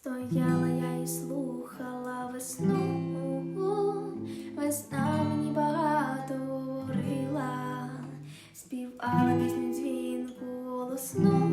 Стояла я і слухала весну, весна мені багато говорила, співала пісню дзвінку голосну,